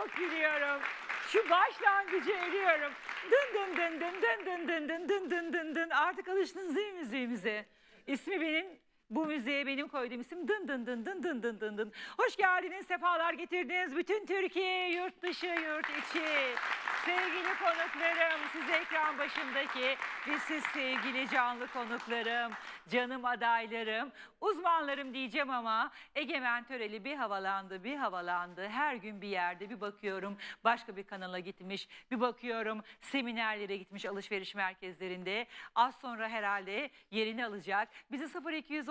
çok gülüyorum. Şu başlangıcı eriyorum. Dın dın dın dın dın dın dın dın dın dın dın dın. Artık alıştınız değil mi müziğimize? İsmi benim bu müziğe benim koyduğum isim dın dın dın dın dın dın dın dın. Hoş geldiniz, sefalar getirdiniz. Bütün Türkiye, yurt dışı, yurt içi. Sevgili konuklarım, siz ekran başındaki ve siz sevgili canlı konuklarım, canım adaylarım, uzmanlarım diyeceğim ama Egemen Töreli bir havalandı, bir havalandı. Her gün bir yerde bir bakıyorum başka bir kanala gitmiş, bir bakıyorum seminerlere gitmiş alışveriş merkezlerinde. Az sonra herhalde yerini alacak. Bizi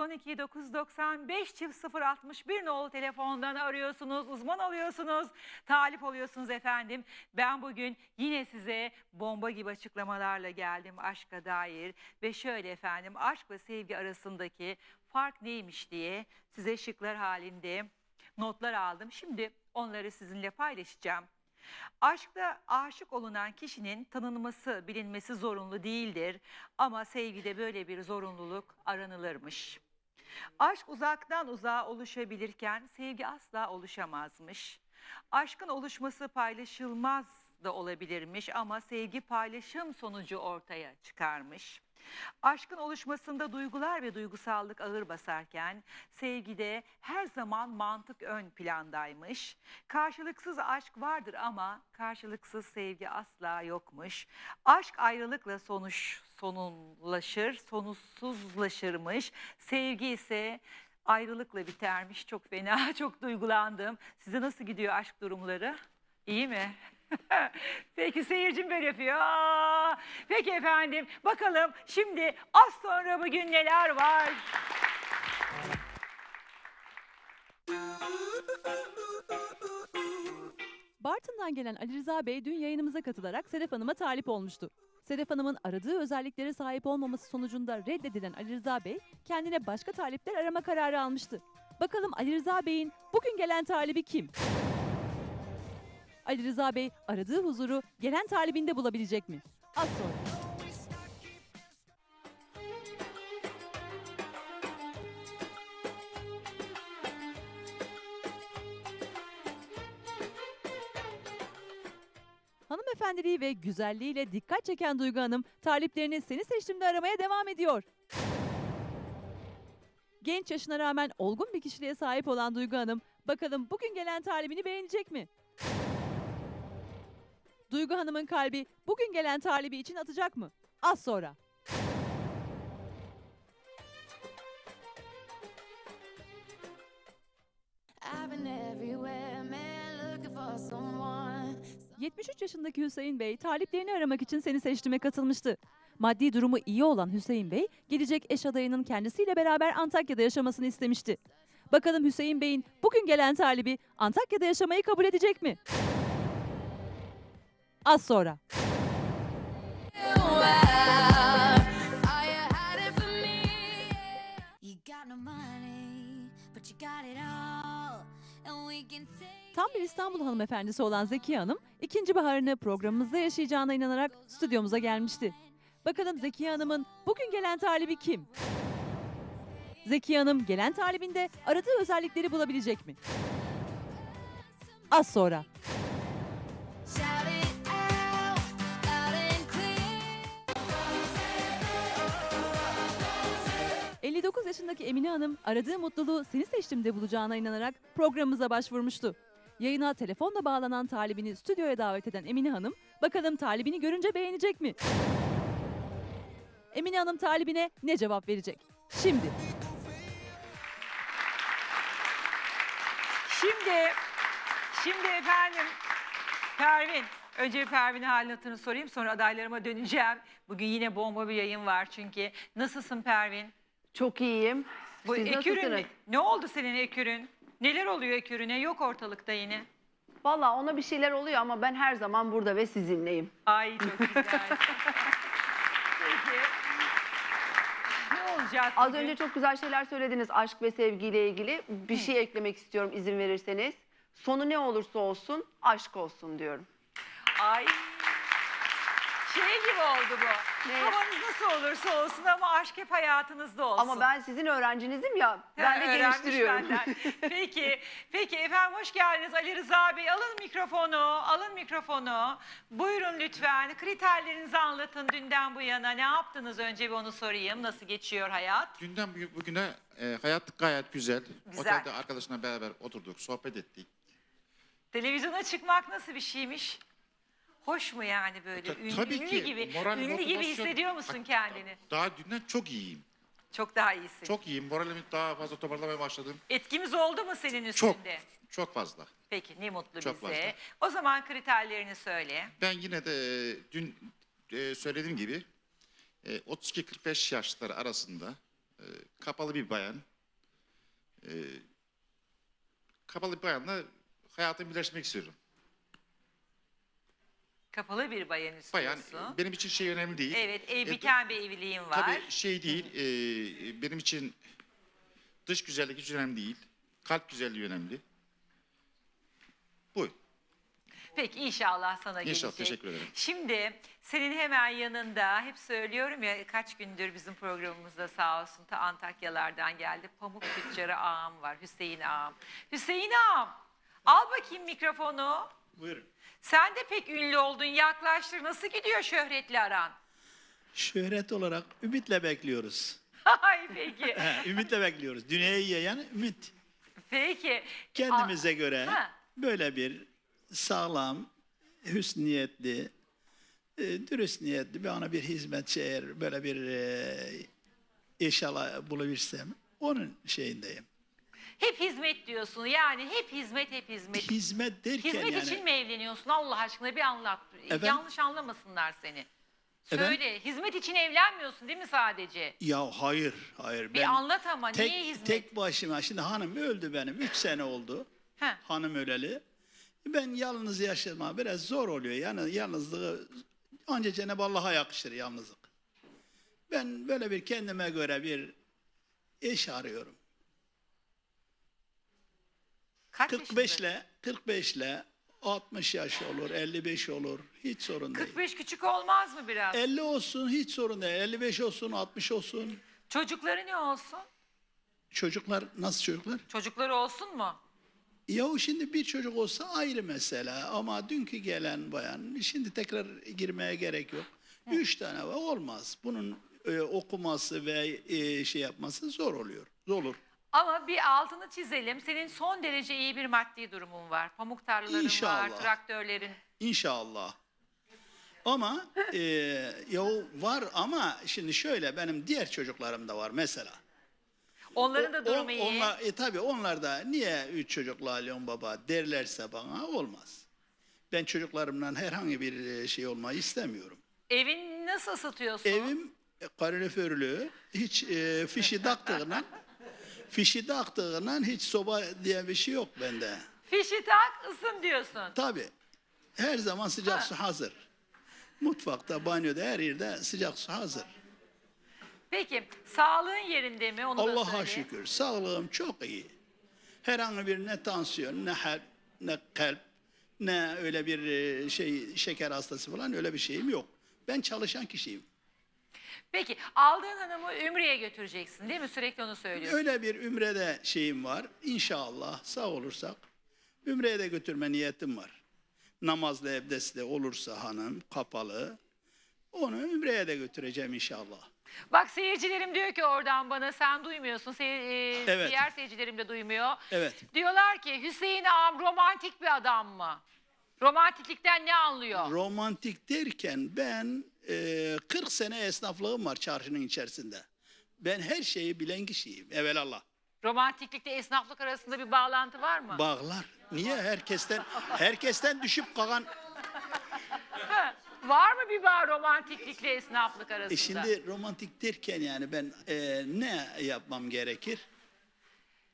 0212 995 çift 061 nolu telefondan arıyorsunuz, uzman oluyorsunuz, talip oluyorsunuz efendim. Ben bugün yine size bomba gibi açıklamalarla geldim aşka dair ve şöyle efendim aşk ve sevgi arasındaki fark neymiş diye size şıklar halinde notlar aldım. Şimdi onları sizinle paylaşacağım. Aşkta aşık olunan kişinin tanınması, bilinmesi zorunlu değildir ama sevgide böyle bir zorunluluk aranılırmış. Aşk uzaktan uzağa oluşabilirken sevgi asla oluşamazmış. Aşkın oluşması paylaşılmaz da olabilirmiş ama sevgi paylaşım sonucu ortaya çıkarmış. Aşkın oluşmasında duygular ve duygusallık ağır basarken sevgide her zaman mantık ön plandaymış. Karşılıksız aşk vardır ama karşılıksız sevgi asla yokmuş. Aşk ayrılıkla sonuç sonunlaşır, sonuçsuzlaşırmış. Sevgi ise ayrılıkla bitermiş. Çok fena, çok duygulandım. Size nasıl gidiyor aşk durumları? İyi mi? Peki seyircim böyle yapıyor. Peki efendim bakalım şimdi az sonra bugün neler var? Bartın'dan gelen Ali Rıza Bey dün yayınımıza katılarak Sedef Hanım'a talip olmuştu. Sedef Hanım'ın aradığı özelliklere sahip olmaması sonucunda reddedilen Ali Rıza Bey kendine başka talipler arama kararı almıştı. Bakalım Ali Rıza Bey'in bugün gelen talibi kim? Ali Rıza Bey aradığı huzuru gelen talibinde bulabilecek mi? Az sonra. Hanımefendiliği ve güzelliğiyle dikkat çeken Duygu Hanım taliplerini seni seçtimde aramaya devam ediyor. Genç yaşına rağmen olgun bir kişiliğe sahip olan Duygu Hanım bakalım bugün gelen talibini beğenecek mi? Duygu Hanım'ın kalbi bugün gelen talibi için atacak mı? Az sonra. I've been everywhere, man, looking for someone. 73 yaşındaki Hüseyin Bey taliplerini aramak için seni seçtime katılmıştı. Maddi durumu iyi olan Hüseyin Bey, gelecek eş adayının kendisiyle beraber Antakya'da yaşamasını istemişti. Bakalım Hüseyin Bey'in bugün gelen talibi Antakya'da yaşamayı kabul edecek mi? Az sonra. Tam bir İstanbul hanımefendisi olan Zeki Hanım, ikinci baharını programımızda yaşayacağına inanarak stüdyomuza gelmişti. Bakalım Zeki Hanım'ın bugün gelen talibi kim? Zeki Hanım gelen talibinde aradığı özellikleri bulabilecek mi? Az sonra. 59 yaşındaki Emine Hanım aradığı mutluluğu seni seçtimde bulacağına inanarak programımıza başvurmuştu. Yayına telefonla bağlanan talibini stüdyoya davet eden Emine Hanım, bakalım talibini görünce beğenecek mi? Emine Hanım talibine ne cevap verecek? Şimdi. Şimdi, şimdi efendim Pervin. Önce halini hatırını sorayım sonra adaylarıma döneceğim. Bugün yine bomba bir yayın var çünkü. Nasılsın Pervin? Çok iyiyim. Bu Siz ekürün nasılsınız? ne? Ne oldu senin ekürün? Neler oluyor ekürüne? Yok ortalıkta yine. Valla ona bir şeyler oluyor ama ben her zaman burada ve sizinleyim. Ay çok güzel. Peki. Ne olacak Az bugün? önce çok güzel şeyler söylediniz aşk ve sevgiyle ilgili. Bir şey eklemek istiyorum izin verirseniz. Sonu ne olursa olsun aşk olsun diyorum. Ay. Şey gibi oldu bu. Ne? Havanız nasıl olursa olsun ama aşk hep hayatınızda olsun. Ama ben sizin öğrencinizim ya. Ben de öğrenmiş geliştiriyorum. benden. Peki, peki efendim hoş geldiniz Ali Rıza Bey. Alın mikrofonu, alın mikrofonu. Buyurun lütfen. Kriterlerinizi anlatın dünden bu yana. Ne yaptınız önce bir onu sorayım. Nasıl geçiyor hayat? Dünden bugü- bugüne e, hayat gayet güzel. Güzel. Otelde arkadaşlarla beraber oturduk, sohbet ettik. Televizyona çıkmak nasıl bir şeymiş? Hoş mu yani böyle? Ta- Ün- tabii ünlü ki. gibi, Moral, ünlü gibi hissediyor musun kendini? Daha dünden çok iyiyim. Çok daha iyisin. Çok iyiyim. Moralimi daha fazla toparlamaya başladım. Etkimiz oldu mu senin Çok, üstünde? çok fazla. Peki ne mutlu Çok bize. fazla. O zaman kriterlerini söyle. Ben yine de e, dün e, söylediğim gibi e, 32-45 yaşları arasında e, kapalı bir bayan, e, kapalı bir bayanla hayatımı birleştirmek istiyorum. Kapalı bir bayan Bayan istiyorsun. e, benim için şey önemli değil. Evet, ev E, biten bir evliliğin var. Tabii şey değil, e, benim için dış güzellik hiç önemli değil. Kalp güzelliği önemli. Bu. Peki inşallah sana İnşallah, gelecek. teşekkür ederim. Şimdi senin hemen yanında hep söylüyorum ya kaç gündür bizim programımızda sağ olsun ta Antakyalardan geldi. Pamuk tüccarı ağam var Hüseyin ağam. Hüseyin ağam al bakayım mikrofonu. Buyurun. Sen de pek ünlü oldun yaklaştır. Nasıl gidiyor şöhretli aran? Şöhret olarak ümitle bekliyoruz. Ay peki. He, ümitle bekliyoruz. Dünyayı yayan ümit. Peki. Kendimize göre Ha. böyle bir sağlam, hüsn niyetli, e, dürüst niyetli bir ana bir hizmetçi eğer böyle bir e, inşallah bulabilirsem onun şeyindeyim. Hep hizmet diyorsun. Yani hep hizmet hep hizmet. Hizmet derken Hizmet yani için mi evleniyorsun Allah aşkına bir anlat. Efendim? Yanlış anlamasınlar seni. Efendim? Söyle. Hizmet için evlenmiyorsun değil mi sadece? ya hayır hayır Bir anlat ama tek, niye hizmet? tek başıma şimdi hanım öldü benim 3 sene oldu. Heh. hanım öleli. Ben yalnız yaşama biraz zor oluyor. Yani yalnızlığı ancak Cenab-ı Allah'a yakışır yalnızlık. Ben böyle bir kendime göre bir eş arıyorum. Kaç 45 yaşında? ile 45 ile 60 yaş olur, 55 olur. Hiç sorun değil. 45 küçük olmaz mı biraz? 50 olsun hiç sorun değil. 55 olsun, 60 olsun. Çocukları ne olsun? Çocuklar nasıl çocuklar? Çocukları olsun mu? Yahu şimdi bir çocuk olsa ayrı mesele ama dünkü gelen bayan şimdi tekrar girmeye gerek yok. Üç tane var olmaz. Bunun e, okuması ve e, şey yapması zor oluyor. Zor olur. Ama bir altını çizelim. Senin son derece iyi bir maddi durumun var. Pamuk tarlaların var, İnşallah. traktörlerin. İnşallah. Ama e, yahu var ama şimdi şöyle benim diğer çocuklarım da var mesela. Onların da O- durumu iyi. Onlar, e, tabii onlar da niye üç çocuklu alıyorsun baba derlerse bana olmaz. Ben çocuklarımdan herhangi bir e, şey olmayı istemiyorum. Evin nasıl ısıtıyorsun? Evim e, kaloriferlü, hiç e, fişi taktığından, fişi taktığından hiç soba diye bir şey yok bende. Fişi tak ısın diyorsun. Tabii. Her zaman sıcak Ha. su hazır. Mutfakta, banyoda, her yerde sıcak su hazır. Peki sağlığın yerinde mi? Onu Allah'a şükür. Sağlığım çok iyi. Herhangi bir ne tansiyon, ne kalp, ne kalp, ne öyle bir e, şey şeker hastası falan öyle bir şeyim yok. Ben çalışan kişiyim. Peki aldığın hanımı Ümre'ye götüreceksin değil mi? Sürekli onu söylüyorsun. Öyle bir ümrede şeyim var. İnşallah sağ olursak ümreye de götürme niyetim var. Namazlı evdesi de olursa hanım kapalı. Onu ümreye de götüreceğim inşallah. Bak seyircilerim diyor ki oradan bana sen duymuyorsun. Sey- e, Evet. Diğer seyircilerim de duymuyor. Evet. Diyorlar ki Hüseyin ağam romantik bir adam mı? Romantiklikten ne anlıyor? Romantik derken ben e, 40 sene esnaflığım var çarşının içerisinde. Ben her şeyi bilen kişiyim evelallah. Romantiklikle esnaflık arasında bir bağlantı var mı? Bağlar. Niye herkesten herkesten düşüp kalan var mı bir bağ romantiklikle esnaflık arasında? e şimdi romantik derken yani ben e, ne yapmam gerekir?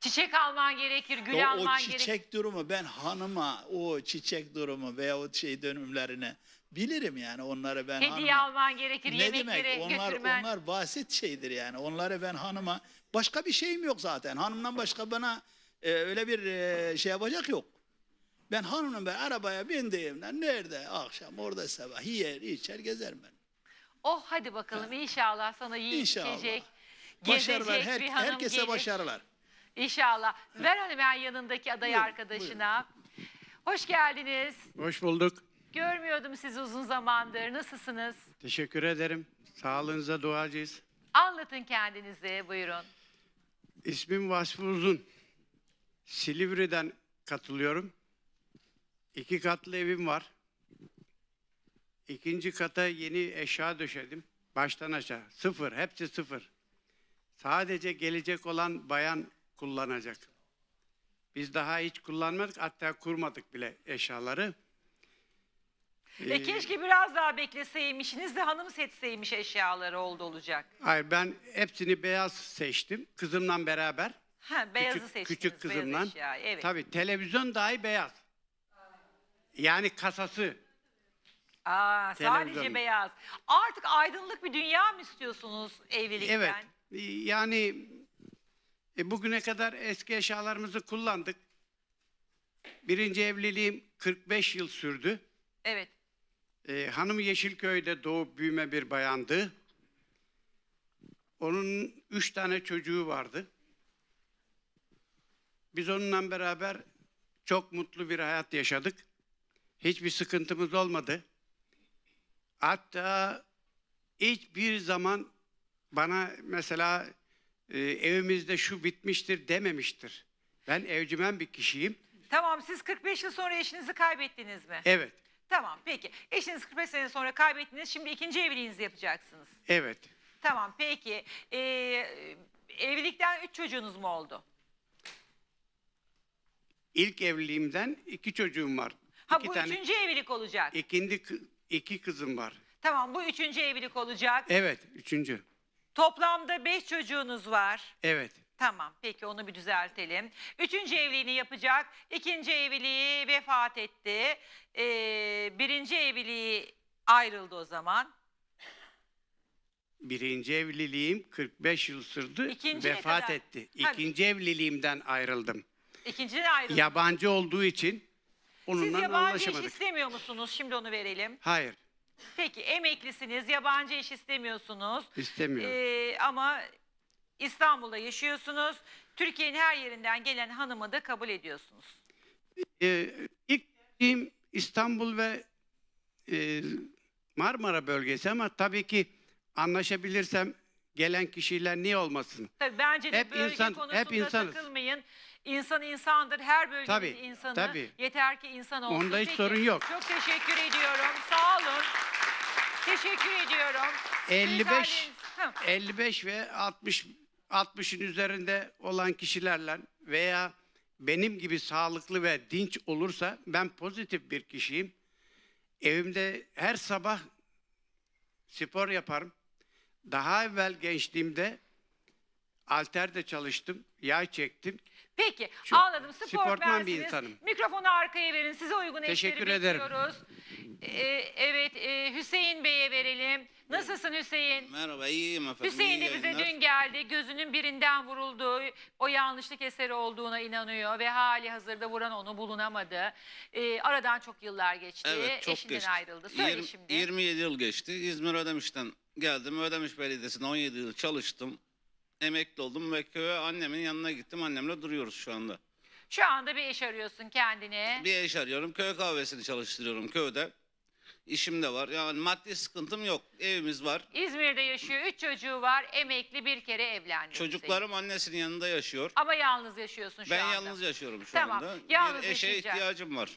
Çiçek alman gerekir, gül O, o alman çiçek gerekir. durumu ben hanıma o çiçek durumu veya o şey dönümlerini bilirim yani onları ben Hediye hanıma- alman gerekir, ne yemeklere demek onlar götürmen. onlar basit şeydir yani onları ben hanıma başka bir şeyim yok zaten hanımdan başka bana e, öyle bir e, şey yapacak yok Ben hanımla ben arabaya bindiğimden nerede akşam orada sabah yer içer gezerim ben. Oh hadi bakalım inşallah sana yiyecek, İnşallah. içecek, Başarılar gezecek her, bir hanım herkese gelir. başarılar. İnşallah. Ver hemen yanındaki aday Buyurun, arkadaşına. Hoş geldiniz. Hoş bulduk. Görmüyordum sizi uzun zamandır. Nasılsınız? Teşekkür ederim. Sağlığınıza duacıyız. Anlatın kendinizi buyurun. İsmim Vasfı Uzun. Silivri'den katılıyorum. İki katlı evim var. İkinci kata yeni eşya döşedim. Baştan aşağı. Sıfır. Hepsi sıfır. Sadece gelecek olan bayan kullanacak. Biz daha hiç kullanmadık. Hatta kurmadık bile eşyaları. E keşke biraz daha bekleseymişsiniz de hanım seçseymiş eşyaları oldu olacak. Hayır ben hepsini beyaz seçtim. Kızımla beraber. Ha, beyazı küçük, seçtiniz. küçük beyaz kızımla. eşyayı, Evet. Tabii televizyon dahi beyaz. Yani kasası. Aa, sadece Televizyon. beyaz. Artık aydınlık bir dünya mı istiyorsunuz evlilikten? Evet. Yani e, bugüne kadar eski eşyalarımızı kullandık. Birinci evliliğim 45 yıl sürdü. Evet. E, hanım Yeşilköy'de doğup büyüme bir bayandı. Onun üç tane çocuğu vardı. Biz onunla beraber çok mutlu bir hayat yaşadık. Hiçbir sıkıntımız olmadı. Hatta hiçbir zaman bana mesela e, evimizde şu bitmiştir dememiştir. Ben evcimen bir kişiyim. Tamam siz 45 yıl sonra eşinizi kaybettiniz mi? Evet, Tamam peki. Eşiniz 45 sene sonra kaybettiniz. Şimdi ikinci evliliğinizi yapacaksınız. evet. Tamam peki. Ee, evlilikten üç çocuğunuz mu oldu? İlk evliliğimden iki çocuğum var. Ha iki bu tane, üçüncü evlilik olacak. ikindi, kı- iki kızım var. Tamam bu üçüncü evlilik olacak. Evet, üçüncü. Toplamda beş çocuğunuz var. Evet, Tamam peki onu bir düzeltelim. Üçüncü evliliğini yapacak. İkinci evliliği vefat etti. Ee, birinci evliliği ayrıldı o zaman. birinci evliliğim 45 yıl sürdü, İkinci ne vefat kadar? etti. Ha. İkinci evliliğimden ayrıldım. İkinciden ayrıldı. Yabancı olduğu için Siz onunla yabancı iş anlaşamadık. istemiyor musunuz? Şimdi onu verelim. Hayır, Peki emeklisiniz, yabancı iş istemiyorsunuz. istemiyorum. Ee, ama İstanbul'da yaşıyorsunuz. Türkiye'nin her yerinden gelen hanımı da kabul ediyorsunuz. Ee, ilk tercihim İstanbul ve e, Marmara bölgesi ama tabii ki anlaşabilirsem gelen kişiler niye olmasın? Tabii bence de Hep bölge insan- konusunda hep insanız. takılmayın. İnsan insandır. Her bölgenin Tabii, insanı. tabii. Yeter ki insan olsun. Onda hiç Peki, sorun yok. Çok teşekkür ediyorum. Sağ olun. Teşekkür ediyorum. 55 Kriterleriniz- Hı. 55 ve 60 60'ın üzerinde olan kişilerle veya benim gibi sağlıklı ve dinç olursa ben pozitif bir kişiyim. Evimde her sabah spor yaparım. Daha evvel gençliğimde alter de çalıştım, yay çektim. Peki Şu- anladım. Spor sportman bir insanım. Mikrofonu arkaya verin. Size uygun Teşekkür eşleri ederim. bekliyoruz. Ee, evet e, Hüseyin Bey'e verelim. Nasılsın Hüseyin? Merhaba, iyiyim efendim. Hüseyin iyi de bize yayınlar. dün geldi. Gözünün birinden vurulduğu, o yanlışlık eseri olduğuna inanıyor ve hali hazırda vuran onu bulunamadı. Ee, aradan çok yıllar geçti. Evet, çok Eşinden geçti. ayrıldı. Söyle Yirmi- şimdi. 27 yıl geçti. İzmir Ödemiş'ten geldim. Ödemiş Belediyesi'nde 17 yıl çalıştım. Emekli oldum ve köye annemin yanına gittim. Annemle duruyoruz şu anda. Şu anda bir eş arıyorsun kendine. Bir eş arıyorum. Köy kahvesini çalıştırıyorum köyde. İşim de var. Yani maddi sıkıntım yok. Evimiz var. İzmir'de yaşıyor. Üç çocuğu var. Emekli bir kere evlendi. Çocuklarım annesinin yanında yaşıyor. Ama yalnız yaşıyorsun şu Ben anda. yalnız yaşıyorum şu Tamam, anda. yalnız bir eşe yaşayacak. ihtiyacım var.